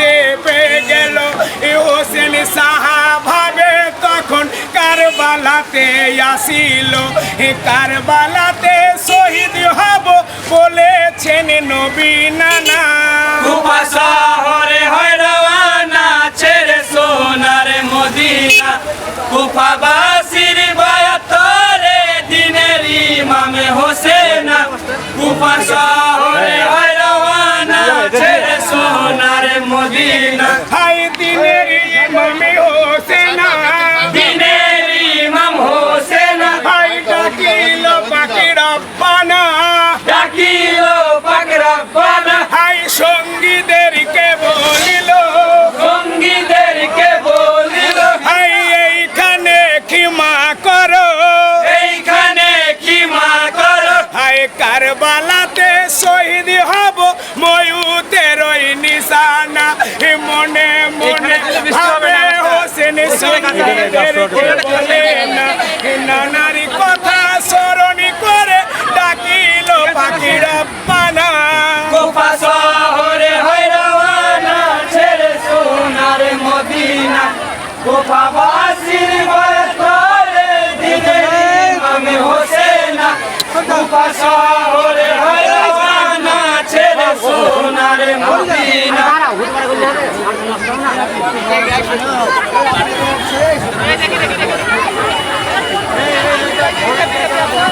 দেবে গেল হোসেন সাহা ভাবে তখন কারবালাতে আসিল। কারবালাতে শহীদ হব বলেছেন নবী নানা। শহরে হয় রওয়ানা, ছেড়ে সোনার মদিনা। দিনের ইমামে হোসেনা। শহরে হয় দিনের ইমামে হোসেনা দিনের এইখানে এইখানে কারবালাতে শহীদ হব ময়ূতের ওই নিশানা মনে মনে ভাবে হোসেন নানারি কথা স্মরণ করে ডাকিল পাখি রব্বানা কোপা শহরে হয় রওয়ানা ছেড়ে সোনার মদিনা কোপা বাসির বয়সরে দিনে ইমামে হোসেনা কোপা শহরে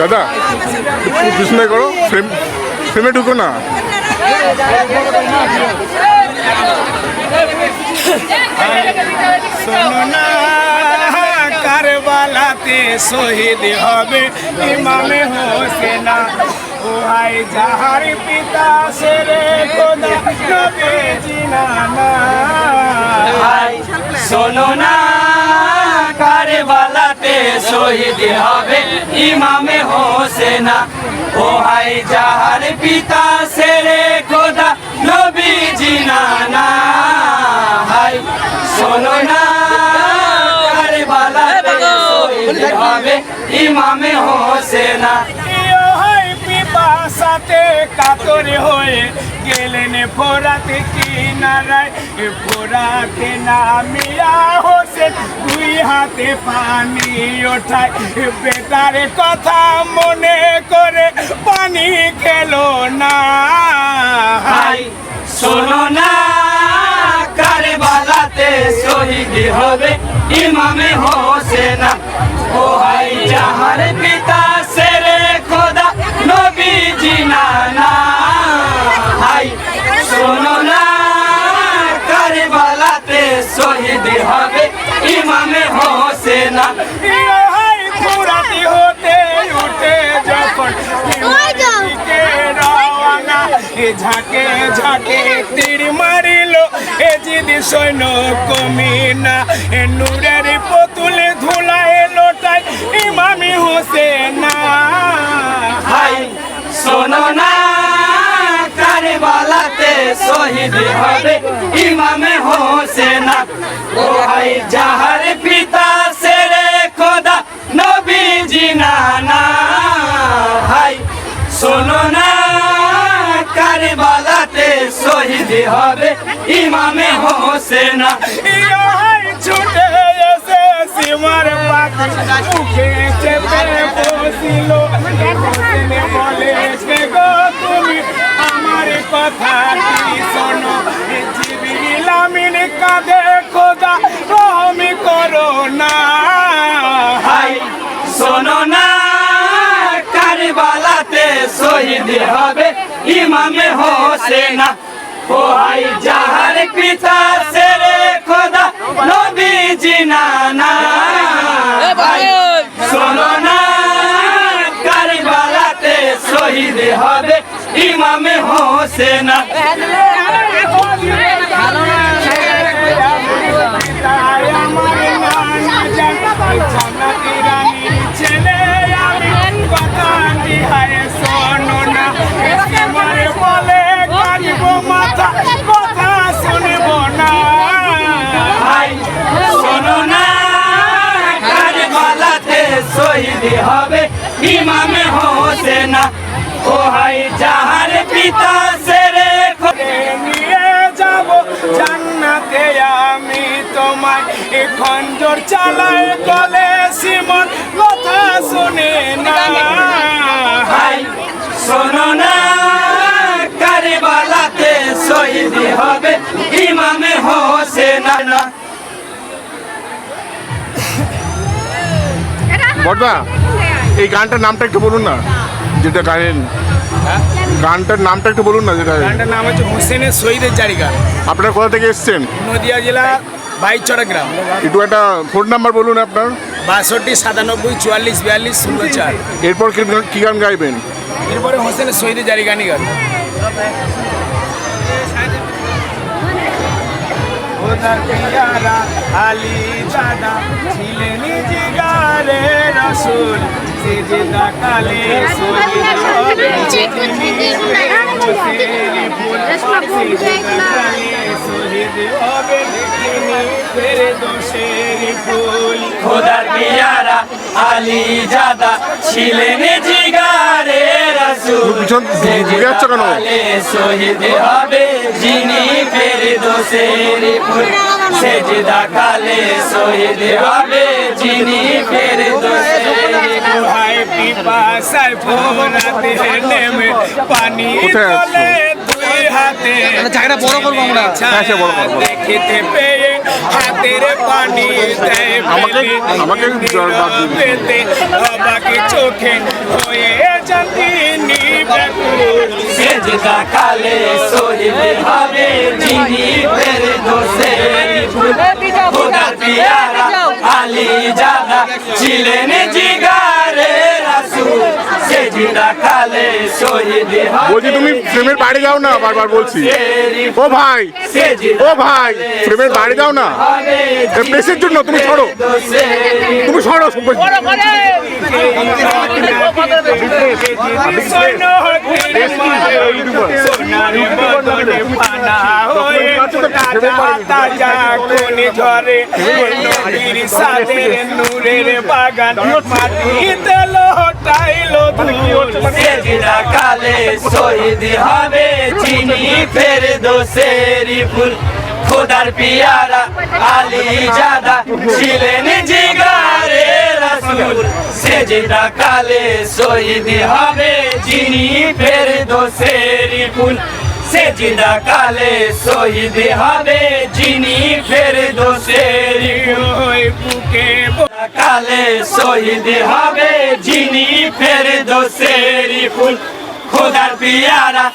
দাদা একটু করো ফ্রেম ফ্রেমে ঢুকো না কারবালাতে শহীদ হবে ইমামে হোসেনা। হাই যাহার পিতা সেরে খোদা নবী জিনানা ভাই শোনো না কারবালাতে শহীদ হবে ইমামে হোসেনা। ও হাই যাহার পিতা সেরে খোদা নবী জিনানা হাই শোনো না কারবালাতে শহীদ হবে ইমামে হোসেনা। পিপাসাতে কাতর হয়ে গেলেন ফোরাতে কিনারায়। ফোরাতে নামিয়া হোসেন দুই হাতে পানি ওঠায়। এ বেটার কথা মনে করে পানি খেলো না। শোনো না কারে কারবালাতে শহীদ হবে ইমামে হোসেনা। ও ভাই যাহার পিতা খোদা নবী জিনানা শোনো না, কারবালাতে শহীদ হবে ইমামে হোসেনা। হাই ঝাঁকে ঝাঁকে তীর মারিল, এ জিদি সৈন্য কমিনা। এ নূরের পুতুলে ধুলায় লোটাই ইমামি হোসেনা। ভাই, শোনো না, কারবালাতে শহীদ হবে ইমামে হোসেনা। ও ভাই, যাহার পিতা সেরে খোদা নবী জিনানা ভাই। শোনো না, কারবালাতে শহীদ হবে ইমামে হোসেনা। ছুটে সীমার পাখি মুখে চেপে বসিল। হোসেনে বলে গো তুমি আমার কথা কি শোনো? জিবিল আমিন কাঁদে খোদা, রহমি করো না। ভাই শোনো না, কারবালাতে শহীদ হবে ইমামে হোসেনা। ও ভাই যাহার পিতা সেরে খোদা নবী জিনানা শহীদ হবে ইমামে হোসেনা। ও হাই যাহার পিতা সেরে নিয়ে যাব জান্ন আমি তোমায়। এ খঞ্জর চালাই গলে সিমন কথা শুনে না। ভাই শোনো না কারবালাতে শহীদ হবে ইমামে হোসেন না বড়দা এই গানটার নামটা একটু বলুন না। যেটা গানের গানটার নামটা একটু বলুন না যেটা গানটার নাম হচ্ছে হোসেনের শহীদের জারিকা আপনারা কোথা থেকে এসছেন? নদিয়া জেলা বাইচড়া গ্রাম। একটু একটা ফোন নাম্বার বলুন আপনার। বাষট্টি সাতানব্বই চুয়াল্লিশ বিয়াল্লিশ শূন্য চার। এরপর কি গান- গান গাইবেন? এরপরে হোসেনের শহীদের জারি গানই গান। আলী দাদা ছিলেন জিগারে রসুল। সেজদা কালে শহীদ হবে তেরি ফুল সেজদা কালে শহীদ হবে তিনি ফেরে দোষের খোদার পিয়ারা আলী জাদা ছিলেন জিগারে রাসূল ঘুরে যাচ্ছ শহীদ হবে যিনি দোষের ফুল সেজদা কালে শহীদ হবে যিনি ফের দোষের ফুল হায় পিপাসায় ভোরাতে নেমে পানি? তোলে দুই হাতে জায়গাটা বড় করব আমরা। হ্যাঁ, বড় করব। দেখিতে পেয়ে হাতের পানি দেয় আমাকে-। পেতে চোখে হয়ে যাতি ব্যাকুল সেজদা কালে দোষের পিয়ারা আলী জাদা ছিলেন জিগারে রাসূল সেজদা কালে শহীদ হবে বলছি তুমি ফ্রেমের বাড়ি যাও না বারবার বলছি। ও ভাই ও ভাই ফ্রেমের বাড়ি যাও না। প্রেসের জন্য তুমি সরো। তুমি সরো ঝরে। নূরের বাগান। মাটিতে লোটাইলো সেজদা কালে শহীদ হবে যিনি ফের দোষের ফুল। খোদার পিয়ারা আলী জাদা ছিলেন জিগারে রাসূল। সেজদা কালে শহীদ হবে যিনি ফের দোষের ফুল। সেজদা কালে শহীদ হবে যিনি ফের দোষের ফুল। ওই কালে শহীদ হবে যিনি ফের দোষেরি ফুল। খোদার পিয়ারা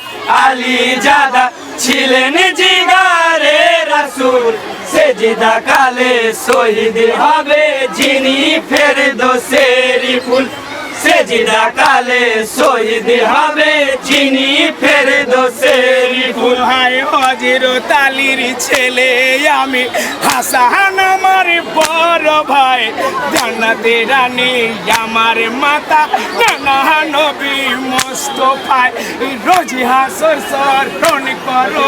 আলী জাদা ছিলেন জিগারে রাসুল। সে জিদা কালে শহীদ হবে যিনি ফের দোষের ফুল। সেজদা কালে শহীদ হবে যিনি ফের দোষের ফুল। হায় হজির তালির ছেলে, আমি হাসান আমার বড় ভাই। জান্নাতে রানী আমার মাতা, নানা নবী মোস্তফায়। রোজি হাসর স্মরণ করো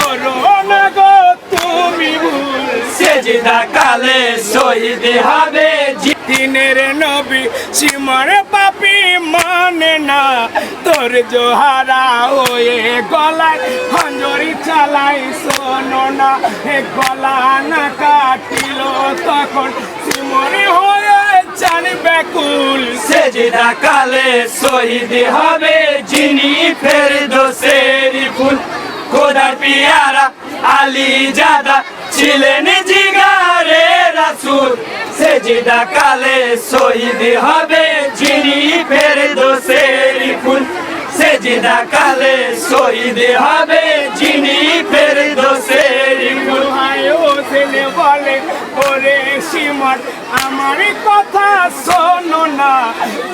করো না গো সেজদা কালে শহীদ হবে দিনের নবী সীমার পাপি মানে না। তোর জোহারা হয়ে গলায় হঞ্জরি চালাই, শোনো না, হে গলা না কাটিল তখন সিমরি হয়ে চান ব্যাকুল সেজদা কালে শহীদ হবে যিনি ফের দোষের ফুল। খোদার পিয়ারা আলী জাদা ছিলেন জিগারে রাসূল, সেজদা কালে শহীদ হবে যিনি ফের দোষের ফুল। সেজদা কালে শহীদ হবে যিনি ফের দোষের ফুল ছেলে বলে, ওরে সীমন আমার কথা শোনো না।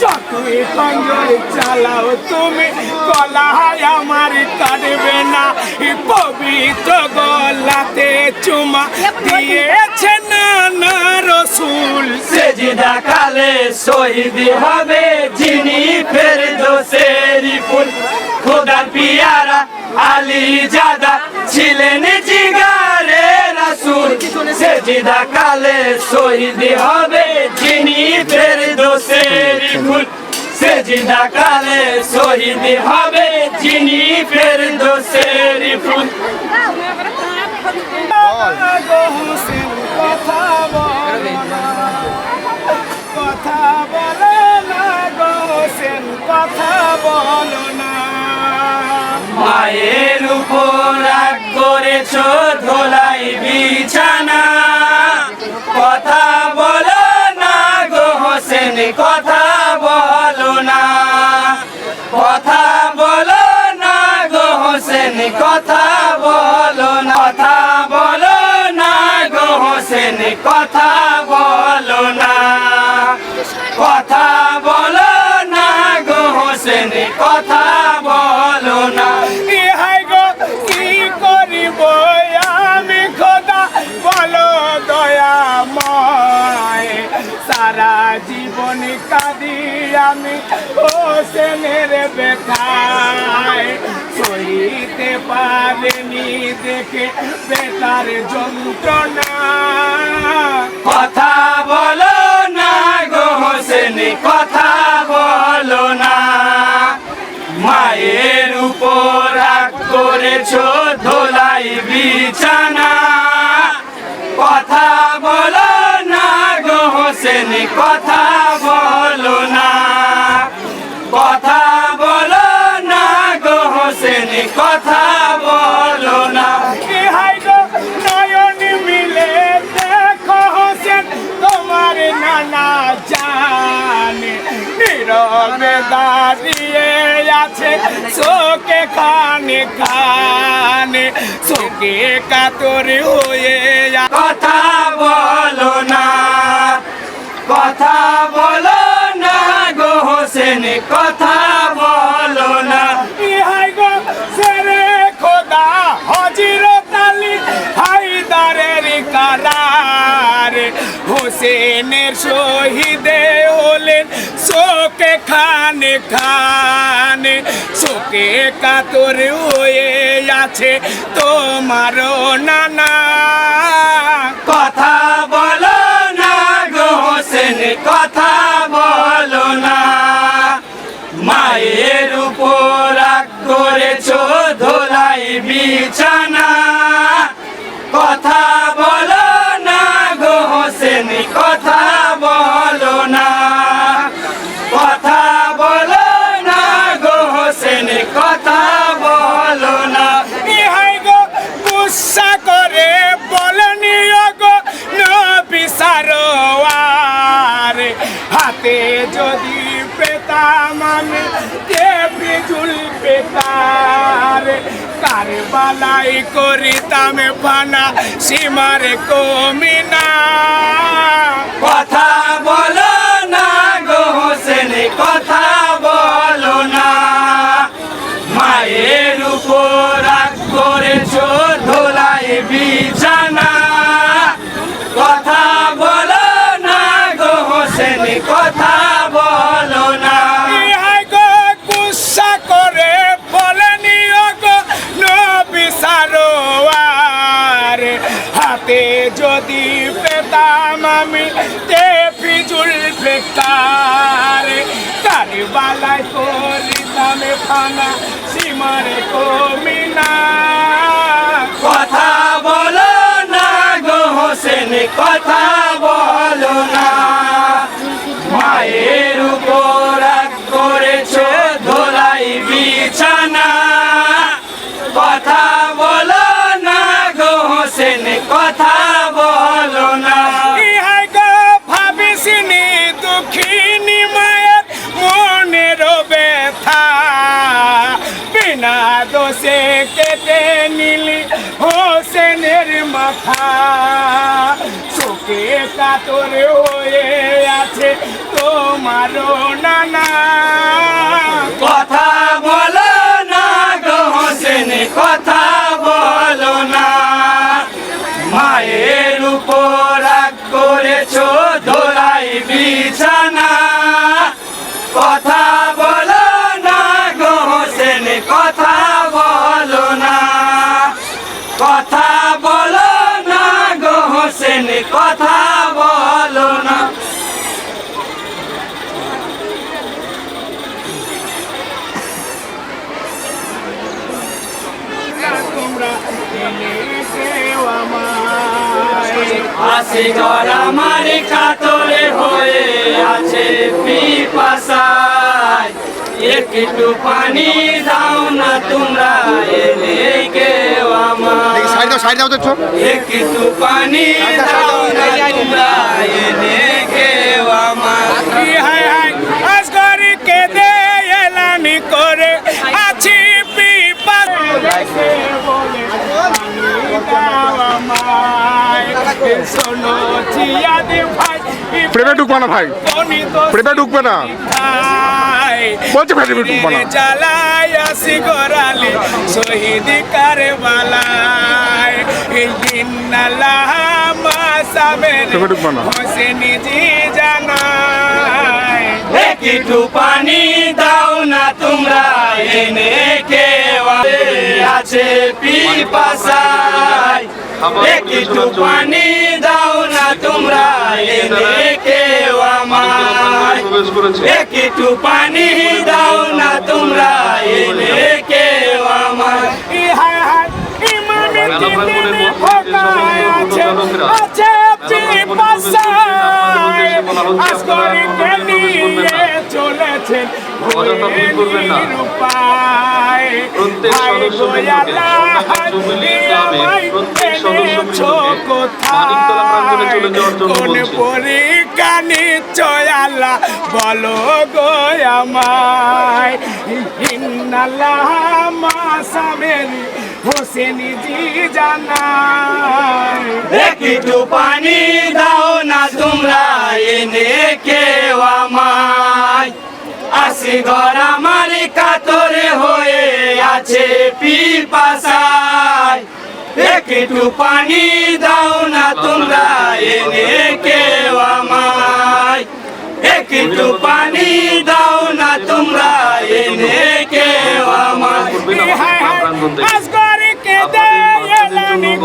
যতই কঞ্জর চালাও তুমি কলা আমার পবিত্র গলাতে চুমা দিয়েছে না রসুল। সেজদা কালে শহীদ হবে যিনি ফের দোষের ফুল খোদার পিয়ারা আলী জাদা ছিলেন জিগারে রাসূল। সেজদা কালে শহীদ হবে যিনি ফের দোষের ফুল সেজদা কালে শহীদ হবে যিনি ফের দোষের কথা কথা কথা না মায়ের উপর রাগ করেছ ধোলাই বিছানা। দেখে বেতার যন্ত্রণা। কথা বলো না গো হোসেন, কথা বলো না। মায়ের উপর রাগ করেছ ধোলাই বিছানা। কথা বলো না গো হোসেন, কথা বলো না। কথা বলো না গো হোসেন, কথা চোখে খানে খানে চোখে কাতর হয়ে কথা বলো না কথা বলো না গো হোসেন কথা বলো না। ইহাই গো সেরে খোদা হজিরত আলী হায়দারের কারার হোসেনের শহীদে হলেন খানে খানে শোকে কাতর হয়ে আছে তোমারও নানা। কথা বলো না গো হোসেন, কথা বলো না। মায়ের উপর রাগ করেছ ধোলাই বিছানা। কথা হাতে যদি পেতাম আমি দেবী জুল পেতার কারবালাই করিতাম ফানা সীমার কমিনা। কথা বলো। কথা বলো না গো কথা বলো না। মায়ের উপর করেছ ধোলাই বিছানা। কথা চোখে কাতর হয়ে আছে তোমারও নানা কথা আসিগর আমার কাতরে হয়ে আছে পিপাসায়। একটু পানি দাও না তোমরা এনে কেউ আমার। একটু পানি দাও না তোমরা এনে প্রেমে ঢুকবা না ভাই। প্রেমে ঢুকবে না। বলছে প্রেমে ঢুকবা না। জ্বালাই আসি গরালি শহীদ কারবালায়। ইন্নাল্লাহ মাসাবের প্রেমে ঢুকবা না। হোসেনি জি জানায়। একটু পানি দাও না তোমরা এনে কেউ আছে পিপাসায়। একটু পানি দাও না তোমরা কেউ আমার একটু পানি দাও না তোমরা কেউ আমার হায় হায় আছে আছে নিশ্চয় আল্লাহ বলো গো আমায় ইন্নাল্লাহ মাসামের হোসেনি জি জানায়। একটু পানি দাও না তোমরা এনে কেউ আমায়। আসি ঘর আমার কাতরে হয়ে আছে পিপাসায়। একটু পানি দাও না তোমরা এনে কেউ আমায়। একটু পানি দাও না তোমরা এনে কেউ আমায়।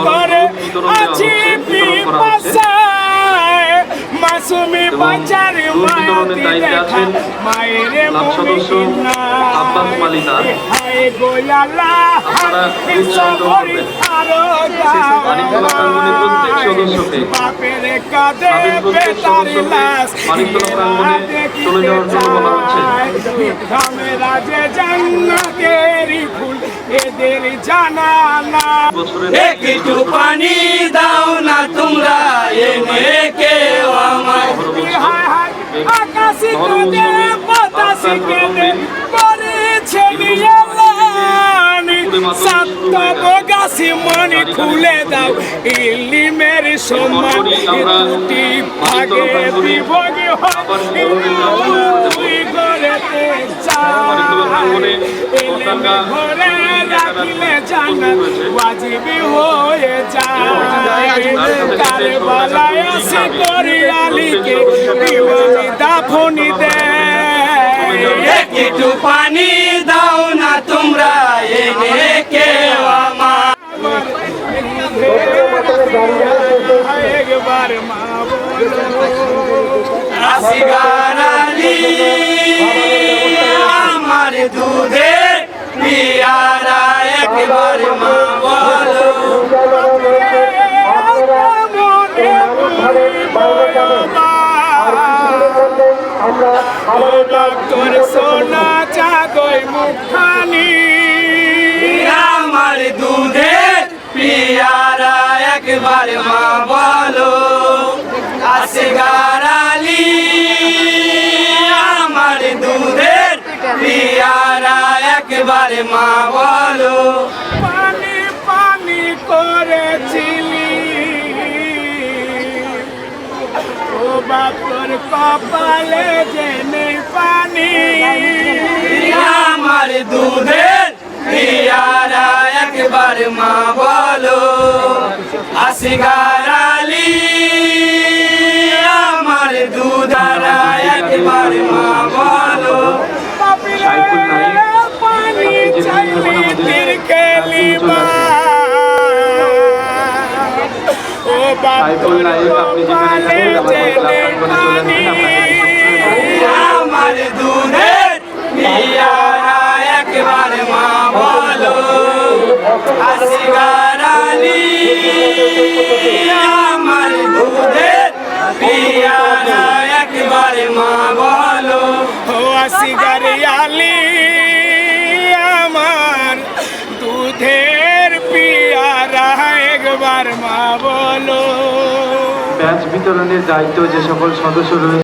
করে আছি পিপাসায়। মাসুমি বাচ্চার মায়াতি দেখা মায়ের আব্বাস মালিকা। হায় উৎসাহিত করবেন। আরও বাপের কাঁধে বেতারি লাশ চলে যাওয়ার জন্য বলা হচ্ছে। আমরা যে ফুল এদের জানা না একটু পানি দাও না বাতাসে কেঁদে করেছে নিয়ালানি সপ্তম গাছি মনি খুলে দাও ইলিমের সম্মান দুটি ভাগে বিভোগী হয় দুই গড়েতে ঘরে রাখিলে জান্নাত ওয়াজিবি হয়ে যায় আসে দাফনি দেয় একটু পানি দাও না তোমরা এনে কেউ আমার। আমার দুধের পিয়ারা একবার মা তোর সোনা চাগই মুখানি আমার দুধের পিয়ারা একবার মা বলো আসিগার আলী আমার দুধের পিয়ারা একবার মা বলো। পানি পানি করেছিলি। ও বাপর কপালে যে নেই পানি আমার দুধের পিয়ারা একবার মা বলো আসিগার আলী। আমার দুধারা একবার মা বলো। পানি সাইফুল নাইম আপনি আমার দুনের মিয়ারা একবার মা বলো আসিগার আলী। আমার দুনের মা বলো। ব্যাচ বিতরণের দায়িত্ব যে সকল সদস্য রয়েছে